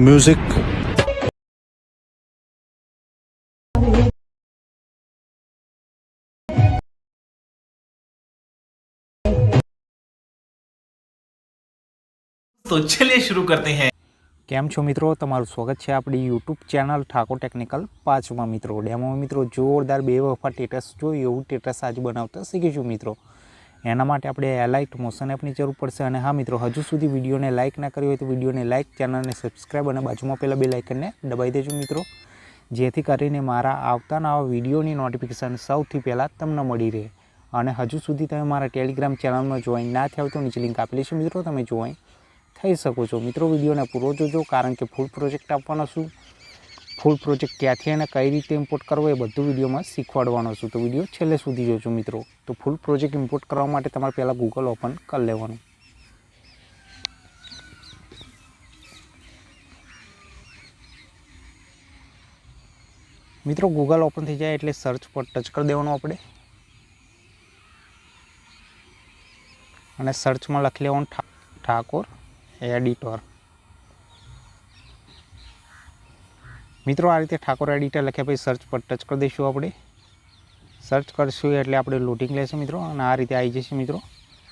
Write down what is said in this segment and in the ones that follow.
music तो चलिए शुरू करते हैं કેમ છો મિત્રો તમારું સ્વાગત છે આપણી યુટ્યુબ ચેનલ ઠાકોર ટેકનિકલ પાંચમાં મિત્રો ડેમો મિત્રો જોરદાર બે વખત ટેટસ જોયું એવું ટેટસ આજે બનાવતા શીખીશું મિત્રો એના માટે આપણે એલાઇટ મોશન એપની જરૂર પડશે અને હા મિત્રો, હજુ સુધી વિડીયોને લાઇક ના કરી હોય તો વિડીયોને લાઇક ચેનલને સબસ્ક્રાઈબ અને બાજુમાં પહેલાં બે લાઇકનને દબાવી દેજો મિત્રો. જેથી કરીને મારા આવતાના વિડીયોની નોટિફિકેશન સૌથી પહેલાં તમને મળી રહે. અને હજુ સુધી તમે મારા ટેલિગ્રામ ચેનલમાં જોઈન ના થયા હોય તો નીચે લિંક આપેલી છે મિત્રો, તમે જોઈન થઈ શકો છો. મિત્રો, વિડીયોને પૂરો જોજો, કારણ કે ફૂલ પ્રોજેક્ટ આપવાનો છું. ફૂલ પ્રોજેક્ટ ક્યાંથી અને કઈ રીતે ઇમ્પોર્ટ કરવો એ બધું વિડીયોમાં શીખવાડવાનો છું. તો વીડિયો છેલ્લે સુધી જોજો મિત્રો. તો ફૂલ પ્રોજેક્ટ ઇમ્પોર્ટ કરવા માટે તમારે પહેલાં ગૂગલ ઓપન કરી લેવાનું. મિત્રો ગૂગલ ઓપન થઈ જાય એટલે સર્ચ પર ટચ કરી દેવાનું આપણે. અને સર્ચમાં લખી લેવાનું ઠાકોર એડિટર મિત્રો, આ રીતે ઠાકોર એડિટર લખ્યા પછી સર્ચ પર ટચ કરી દઈશું આપણે. સર્ચ કરશું એટલે આપણે લોડિંગ લેશે મિત્રો, અને આ રીતે આવી જશે મિત્રો.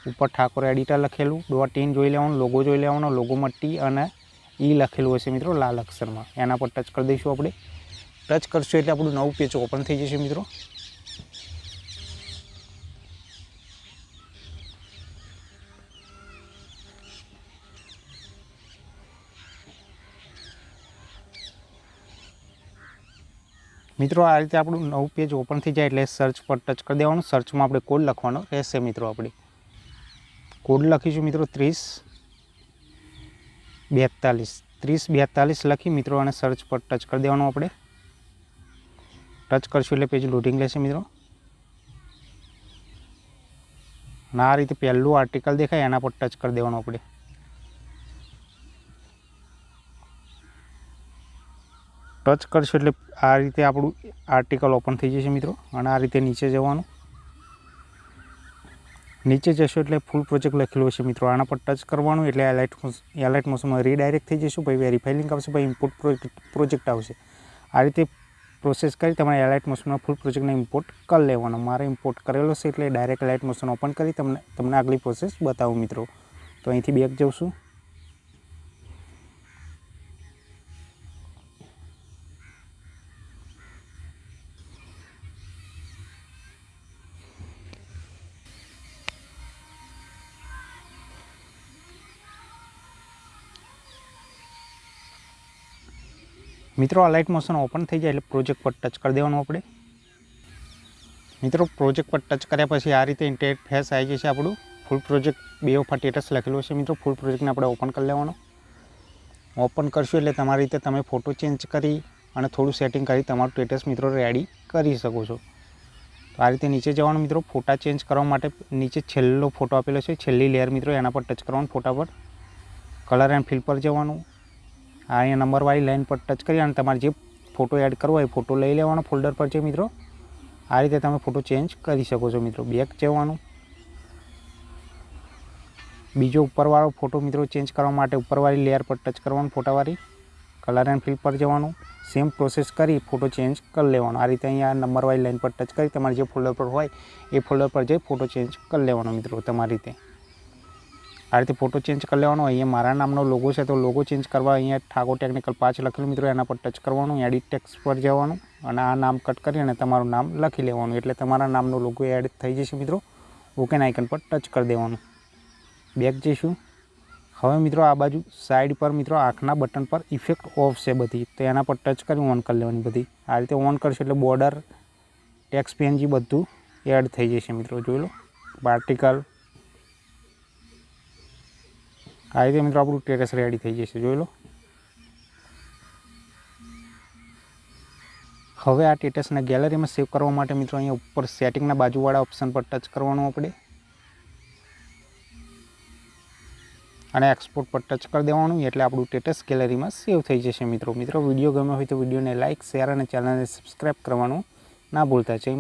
ઉપર ઠાકોર એડિટર લખેલું ડોટ ઇન જોઈ લેવાનું લોગો જોઈ લેવાનો લોગોમાં ટી અને ઈ લખેલું હશે મિત્રો, લાલ અક્ષરમાં. એના પર ટચ કરી દઈશું આપણે. ટચ કરશું એટલે આપણું નવું પેજ ઓપન થઈ જશે મિત્રો. મિત્રો, આ રીતે આપણું નવું પેજ ઓપન થઈ જાય એટલે સર્ચ પર ટચ કરી દેવાનું. સર્ચમાં આપણે કોડ લખવાનો રહેશે મિત્રો આપણે. કોડ લખીશું મિત્રો ત્રીસ બેતાલીસ. ત્રીસ બેતાલીસ લખી મિત્રો અને સર્ચ પર ટચ કરી દેવાનું આપણે. ટચ કરશું એટલે પેજ લોડિંગ લેશે મિત્રો. અને આ રીતે પહેલું આર્ટિકલ દેખાય, એના પર ટચ કરી દેવાનું આપણે. ટચ કરશો એટલે આ રીતે આપણું આર્ટિકલ ઓપન થઈ જશે મિત્રો. અને આ રીતે નીચે જવાનું. નીચે જશો એટલે ફૂલ પ્રોજેક્ટ લખેલું હશે મિત્રો. આના પર ટચ કરવાનું એટલે એલાઇટ એલાઇટ મોસમમાં રીડાયરેક્ટ થઈ જશું, પછી વેરીફાઈ લિંક આવશે, પછી ઇમ્પોર્ટ પ્રોજેક્ટ આવશે. આ રીતે પ્રોસેસ કરી તમારે એલાઇટ મોશનમાં ફૂલ પ્રોજેક્ટને ઇમ્પોર્ટ કરી લેવાનો. મારે ઇમ્પોર્ટ કરેલો છે એટલે ડાયરેક્ટ એલાઇટ મોશન ઓપન કરી તમને તમને આગલી પ્રોસેસ બતાવું મિત્રો. તો અહીંથી બેક જઉં છું. મિત્રો, આ લાઇટ મોશન ઓપન થઈ જાય એટલે પ્રોજેક્ટ પર ટચ કરી દેવાનું આપણે. મિત્રો પ્રોજેક્ટ પર ટચ કર્યા પછી આ રીતે ઇન્ટરનેટ ફેસ આવી જશે આપણું. ફૂલ પ્રોજેક્ટ બે ઓફા ટેટસ લખેલું છે મિત્રો. ફૂલ પ્રોજેક્ટને આપણે ઓપન કરી લેવાનો. ઓપન કરશું એટલે તમારી રીતે તમે ફોટો ચેન્જ કરી અને થોડું સેટિંગ કરી તમારું સ્ટેટસ મિત્રો રેડી કરી શકો છો. તો આ રીતે નીચે જવાનું મિત્રો. ફોટા ચેન્જ કરવા માટે નીચે છેલ્લો ફોટો આપેલો છે. છેલ્લી લેયર મિત્રો એના પર ટચ કરવાનું ફોટા પર. કલર એન્ડ ફિલ પર જવાનું. આ અહીંયા નંબરવાળી લાઈન પર ટચ કરી અને તમારે જે ફોટો એડ કરવો હોય ફોટો લઈ લેવાનો ફોલ્ડર પર છે મિત્રો. આ રીતે તમે ફોટો ચેન્જ કરી શકો છો મિત્રો. બેક જવાનું. બીજો ઉપરવાળો ફોટો મિત્રો ચેન્જ કરવા માટે ઉપરવાળી લેયર પર ટચ કરવાનું ફોટાવાળી કલર એન્ડ ફિલ પર જવાનું. સેમ પ્રોસેસ કરી ફોટો ચેન્જ કરી લેવાનો. આ રીતે અહીંયા નંબરવાળી લાઈન પર ટચ કરી તમારે જે ફોલ્ડર પર હોય એ ફોલ્ડર પર જઈ ફોટો ચેન્જ કરી લેવાનો મિત્રો તમારી રીતે. આ રીતે ફોટો ચેન્જ કરી લેવાનો. અહીંયા મારા નામનો લોગો છે, તો લોગો ચેન્જ કરવા અહીંયા ઠાકોર ટેકનિકલ પાંચ લખેલું મિત્રો, એના પર ટચ કરવાનું એડિટ ટેક્સ પર જવાનું અને આ નામ કટ કરી અને તમારું નામ લખી લેવાનું. એટલે તમારા નામનો લોગો એડ થઈ જશે મિત્રો. ઓકેન આઇકન પર ટચ કરી દેવાનું. બેક જઈશું. હવે મિત્રો આ બાજુ સાઈડ પર મિત્રો આંખના બટન પર ઇફેક્ટ ઓફ છે બધી. તો એના પર ટચ કરી ઓન કરી લેવાની બધી. આ રીતે ઓન કરશે એટલે બોર્ડર ટેક્સ પેનજી બધું એડ થઈ જશે મિત્રો. જોઈ લો. પાર્ટિકલ આ રીતે મિત્રો આપણું ટેરેસ રેડી થઈ જશે, જોઈ લો. હવે આ ટેટસને ગેલેરીમાં સેવ કરવા માટે મિત્રો અહીંયા ઉપર સેટિંગના બાજુવાળા ઓપ્શન પર ટચ કરવાનું આપણે. અને એક્સપોર્ટ પર ટચ કરી દેવાનું, એટલે આપણું ટેટસ ગેલેરીમાં સેવ થઈ જશે મિત્રો. મિત્રો વીડિયો ગમ્યો હોય તો વિડીયોને લાઇક શેર અને ચેનલને સબસ્ક્રાઈબ કરવાનું ના ભૂલતા. જય